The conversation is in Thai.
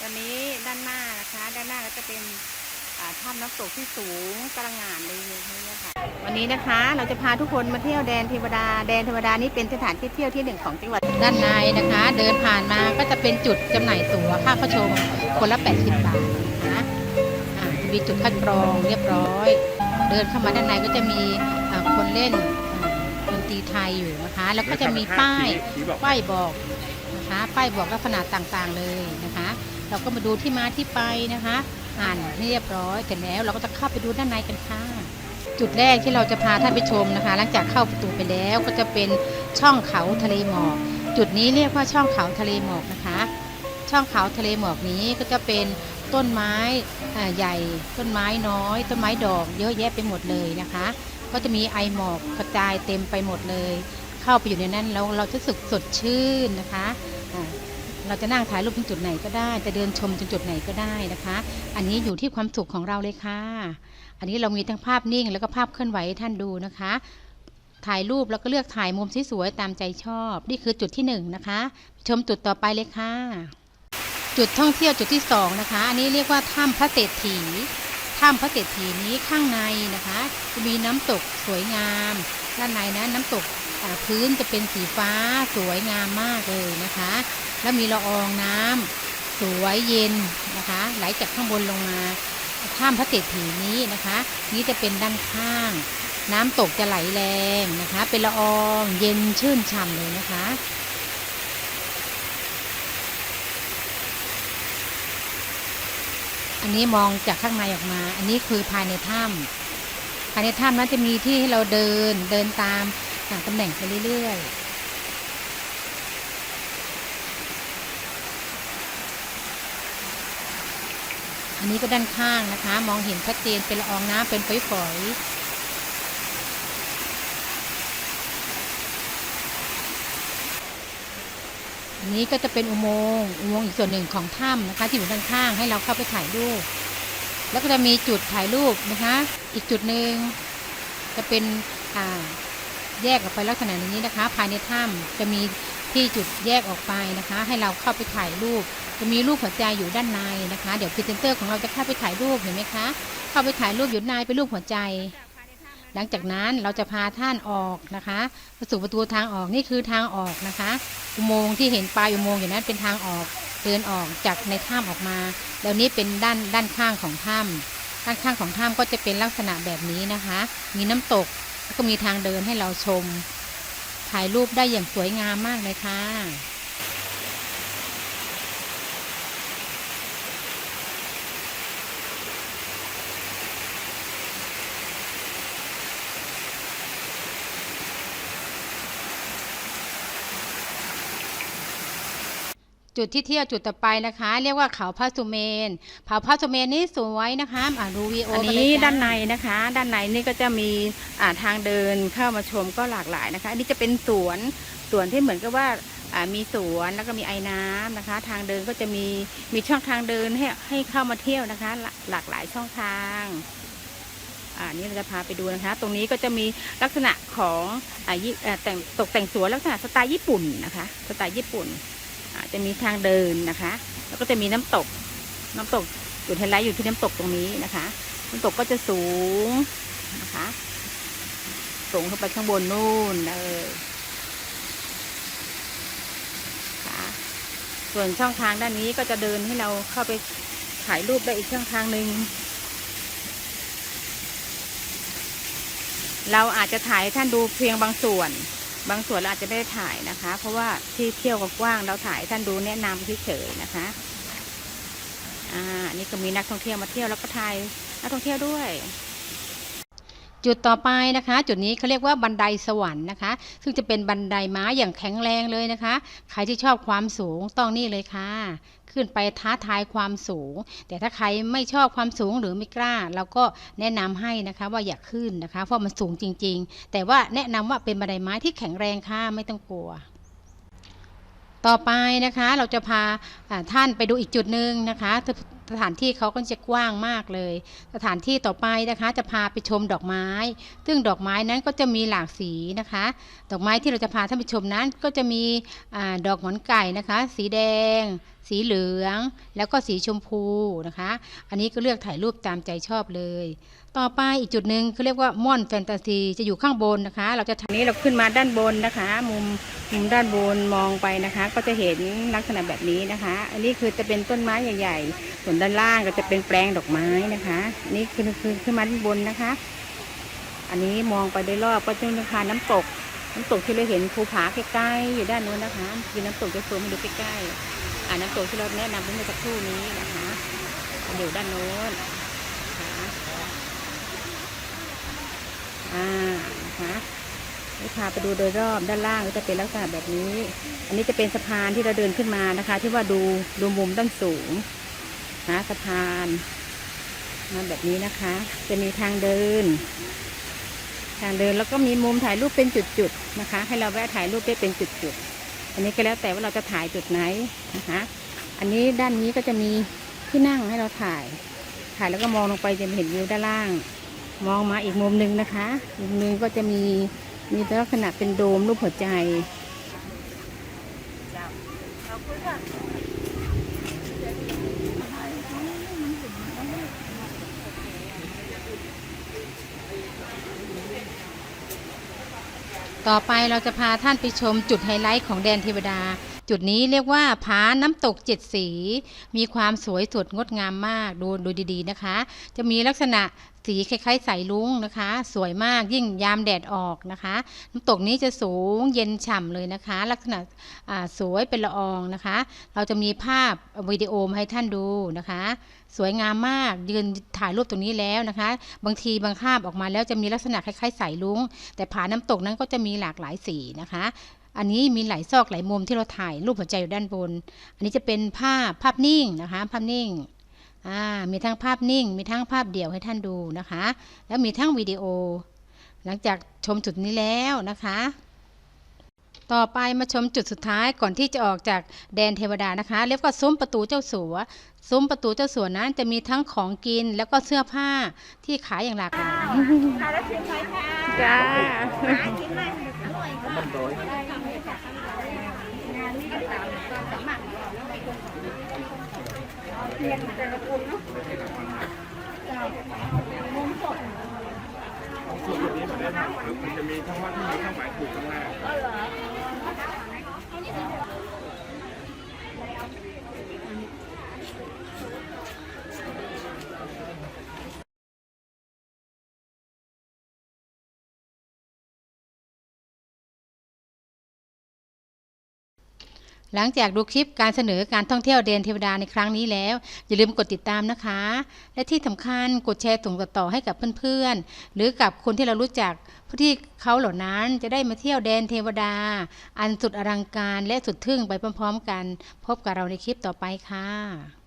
ตอนนี้ด้านหน้านะคะ ด้านหน้าก็จะเป็นอ่าถ้ำน้ำตกที่สูงกระงานเลยนี่ค่ะวันนี้นะคะเราจะพาทุกคนมาเที่ยวแดนเทวดา แดนเทวดานี่เป็นสถานที่เที่ยวที่หนึ่งของจังหวัดด้านในนะคะ เดินผ่านมาก็จะเป็นจุดจำหน่ายตั๋วค่าเข้าชมคนละ 80 บาทนะคะอ่ามีจุดคัดกรองเรียบร้อย เดินเข้ามาด้านในก็จะมีอ่าคนเล่นอ่าดนตรีไทยอยู่นะคะ แล้วก็จะมีป้ายป้ายบอกนะคะ ป้ายบอกลักษณะต่างๆเลยนะคะ เราก็มาดูที่มาที่ไปนะคะ อ่านให้เรียบร้อยเสร็จแล้ว เราก็จะเข้าไปดูด้านในกันค่ะ จุดแรกที่เราจะพาท่านไปชมนะคะ หลังจากเข้าประตูไปแล้วก็จะเป็นช่องเขาทะเลหมอก จุดนี้เรียกว่าช่องเขาทะเลหมอกนะคะ ช่องเขาทะเลหมอกนี้ก็จะเป็นต้นไม้ใหญ่ต้นไม้น้อย ต้นไม้ดอก เยอะแยะไปหมดเลยนะคะ ก็จะมีไอหมอกกระจายเต็มไปหมดเลย เข้าไปอยู่ในนั้นแล้วเราจะสึกสดชื่นนะคะ เราจะนั่งถ่ายรูปตรงจุดไหนก็ได้ จะเดินชมตรงจุดไหนก็ได้นะคะ อันนี้อยู่ที่ความสุขของเราเลยค่ะ อันนี้เรามีทั้งภาพนิ่งแล้วก็ภาพเคลื่อนไหวให้ท่านดูนะคะ ถ่ายรูปแล้วก็เลือกถ่ายมุมสวยๆตามใจชอบ นี่คือจุดที่หนึ่งนะคะ ชมจุดต่อไปเลยค่ะ จุดท่องเที่ยวจุดที่สองนะคะ อันนี้เรียกว่าถ้ำพระเศรษฐีถ้ำพระเศรษฐีนี้ข้างในนะคะ จะมีน้ำตกสวยงาม ด้านในนะน้ำตก พื้นจะเป็นสีฟ้าสวยงามมากเลยนะคะ แล้วมีละอองน้ำสวยเย็นนะคะ ไหลจากข้างบนลงมาถ้ำพระเศรษฐีนี้นะคะ นี้จะเป็นด้านข้าง น้ำตกจะไหลแรงนะคะ เป็นละอองเย็นชื่นฉ่ำเลยนะคะอันนี้มองจากข้างในออกมา อันนี้คือภายในถ้ำภายในถ้ำนั้นจะมีที่ให้เราเดินเดินตาม อ่าตำแหน่งไปเรื่อยๆอันนี้ก็ด้านข้างนะคะ มองเห็นชัดเจนเป็นละอองน้ำเป็นฝอยๆอันนี้ก็จะเป็นอุโมงค์อุโมงค์อีกส่วนหนึ่งของถ้ำนะคะ ที่อยู่ด้านข้างให้เราเข้าไปถ่ายรูป แล้วก็จะมีจุดถ่ายรูปนะคะ อีกจุดหนึ่งจะเป็นอ่า แยกออกไปลักษณะอย่างนี้นะคะ ภายในถ้ำจะมีที่จุดแยกออกไปนะคะ ให้เราเข้าไปถ่ายรูป จะมีรูปหัวใจอยู่ด้านในนะคะ เดี๋ยวพรีเซนเตอร์ของเราจะเข้าไปถ่ายรูปเห็นไหมคะ เข้าไปถ่ายรูปอยู่ด้านในเป็นรูปหัวใจ หลังจากนั้นเราจะพาท่านออกนะคะไปสู่ประตูทางออกนี่คือทางออกนะคะ อุโมงค์ที่เห็นปลายอุโมงค์อยู่นั้นเป็นทางออกเดินออกจากในถ้ำออกมาแล้วนี้เป็นด้านด้านข้างของถ้ำด้านข้างของถ้ำก็จะเป็นลักษณะแบบนี้นะคะ มีน้ำตก ก็มีทางเดินให้เราชม ถ่ายรูปได้อย่างสวยงามมากเลยค่ะ จุดที่เที่ยวจุดต่อไปนะคะ เรียกว่าเขาพระสุเมนเขาพระสุเมนนี่สวยนะคะอ่าดูวีโออันกัเลยนี้จ้ะด้านในนะคะ ด้านในนี่ก็จะมีอ่าทางเดินเข้ามาชมก็หลากหลายนะคะอันนี้จะเป็นสวนสวนที่เหมือนกับว่าอ่ามีสวนแล้วก็มีไอ้น้ำนะคะ ทางเดินก็จะมีมีช่องทางเดินให้ให้เข้ามาเที่ยวนะคะ หลาหลากหลายช่องทางอ่านี่เราจะพาไปดูนะคะ ตรงนี้ก็จะมีลักษณะของอ่ายิอ่าแต่งตกแต่งสวนลักษณะสไตล์ญี่ปุ่นนะคะ สไตล์ญี่ปุ่นอ่า จะมีทางเดินนะคะ แล้วก็จะมีน้ำตก น้ำตกจุดไฮไลท์อยู่ที่น้ำตกตรงนี้นะคะ น้ำตกก็จะสูงนะคะสูงขึ้นไปข้างบนนู่นเลยค่ะส่วนช่องทางด้านนี้ก็จะเดินให้เราเข้าไปถ่ายรูปได้อีกช่องทางหนึ่งเราอาจจะถ่ายให้ท่านดูเพียงบางส่วน บางส่วนเราอาจจะไม่ได้ถ่ายนะคะ เพราะว่าที่เที่ยวกว้างเราถ่ายท่านดูแนะนำเฉยๆนะคะอ่านี่ก็มีนักท่องเที่ยวมาเที่ยวแล้วก็ถ่ายนักท่องเที่ยวด้วย จุดต่อไปนะคะ จุดนี้เขาเรียกว่าบันไดสวรรค์นะคะ ซึ่งจะเป็นบันไดไม้อย่างแข็งแรงเลยนะคะ ใครที่ชอบความสูงต้องนี่เลยค่ะ ขึ้นไปท้าทายความสูง แต่ถ้าใครไม่ชอบความสูงหรือไม่กล้า เราก็แนะนำให้นะคะว่าอย่าขึ้นนะคะ เพราะมันสูงจริง ๆ แต่ว่าแนะนำว่าเป็นบันไดไม้ที่แข็งแรงค่ะไม่ต้องกลัวต่อไปนะคะเราจะพาอ่าท่านไปดูอีกจุดหนึ่งนะคะ สถานที่เขาก็จะกว้างมากเลย สถานที่ต่อไปนะคะจะพาไปชมดอกไม้ ซึ่งดอกไม้นั้นก็จะมีหลากสีนะคะ ดอกไม้ที่เราจะพาท่านไปชมนั้นก็จะมีอดอกหงอนไก่นะคะ สีแดง สีเหลืองแล้วก็สีชมพูนะคะ อันนี้ก็เลือกถ่ายรูปตามใจชอบเลย ต่อไปอีกจุดหนึ่งเขาเรียกว่าม่อนแฟนตาซีจะอยู่ข้างบนนะคะ เราจะอันนี้เราขึ้นมาด้านบนนะคะ มุมมุมด้านบนมองไปนะคะ ก็จะเห็นลักษณะแบบนี้นะคะ อันนี้คือจะเป็นต้นไม้ใหญ่ ๆ ส่วนด้านล่างก็จะเป็นแปลงดอกไม้นะคะนนี้คือคือขึ้นมาด้านบนนะคะ อันนี้มองไปโดยรอบก็จะมีน้ำตกน้ำตกที่เราเห็นภูผาใกล้ๆอยู่ด้านนู้นนะคะคือน้ำตกจะซูมให้ดูใกล้ๆ อ่าน้ำตกที่เราแนะนำเมื่อสักครู่นี้นะคะอยู่ด้านโน้นนะคะอ่านะคะนี่พาไปดูโดยรอบด้านล่างก็จะเป็นลักษณะแบบนี้ อันนี้จะเป็นสะพานที่เราเดินขึ้นมานะคะ ที่ว่าดูดูมุมด้านสูงนะสะพานมาแบบนี้นะคะ จะมีทางเดิน ทางเดินแล้วก็มีมุมถ่ายรูปเป็นจุดๆนะคะ ให้เราแวะถ่ายรูปได้เป็นจุดๆ อันนี้ก็แล้วแต่ว่าเราจะถ่ายจุดไหนนะคะอันนี้ด้านนี้ก็จะมีที่นั่งให้เราถ่าย ถ่ายแล้วก็มองลงไปจะเห็นวิวด้านล่าง มองมาอีกมุมหนึ่งนะคะมุมหนึงก็จะมีมีลักษณะเป็นโดมรูปหัวใจ ต่อไปเราจะพาท่านไปชมจุดไฮไลท์ของแดนเทวดา จุดนี้เรียกว่าผาน้ำตกเจ็ดสี มีความสวยสดงดงามมากดูดูดีๆนะคะ จะมีลักษณะสีคล้ายๆสายลุ้งนะคะ สวยมากยิ่งยามแดดออกนะคะ น้ำตกนี้จะสูงเย็นฉ่ำเลยนะคะ ลักษณะสวยเป็นละอองนะคะ เราจะมีภาพวิดีโอมาให้ท่านดูนะคะ สวยงามมากยืนถ่ายรูปตรงนี้แล้วนะคะ บางทีบางภาพออกมาแล้วจะมีลักษณะคล้ายๆสายลุ้งแต่ผาน้ำตกนั้นก็จะมีหลากหลายสีนะคะ อันนี้มีหลายซอกหลายมุมที่เราถ่ายรูปหัวใจอยู่ด้านบน อันนี้จะเป็นภาพภาพนิ่งนะคะภาพนิ่งอ่ามีทั้งภาพนิ่ง มีทั้งภาพเดี่ยวให้ท่านดูนะคะ แล้วมีทั้งวิดีโอ หลังจากชมจุดนี้แล้วนะคะต่อไปมาชมจุดสุดท้ายก่อนที่จะออกจากแดนเทวดานะคะ เรียกว่าซุ้มประตูเจ้าสัว ซุ้มประตูเจ้าสัวนั้นจะมีทั้งของกินแล้วก็เสื้อผ้าที่ขายอย่างหลากหลายจ้ามั นจะมีทั้งว่าที่มีเครื่องหมายถูกข้งหน้า หลังจากดูคลิปการเสนอการท่องเที่ยวเดนเทวดาในครั้งนี้แล้ว อย่าลืมกดติดตามนะคะ และที่สำคัญกดแชร์ส่งต่อให้กับเพื่อนๆ หรือกับคนที่เรารู้จักเพื่อที่เขาเหล่านั้นจะได้มาเที่ยวแดนเทวดา อันสุดอลังการและสุดทึ่งไปพร้อมๆ กัน พบกับเราในคลิปต่อไปค่ะ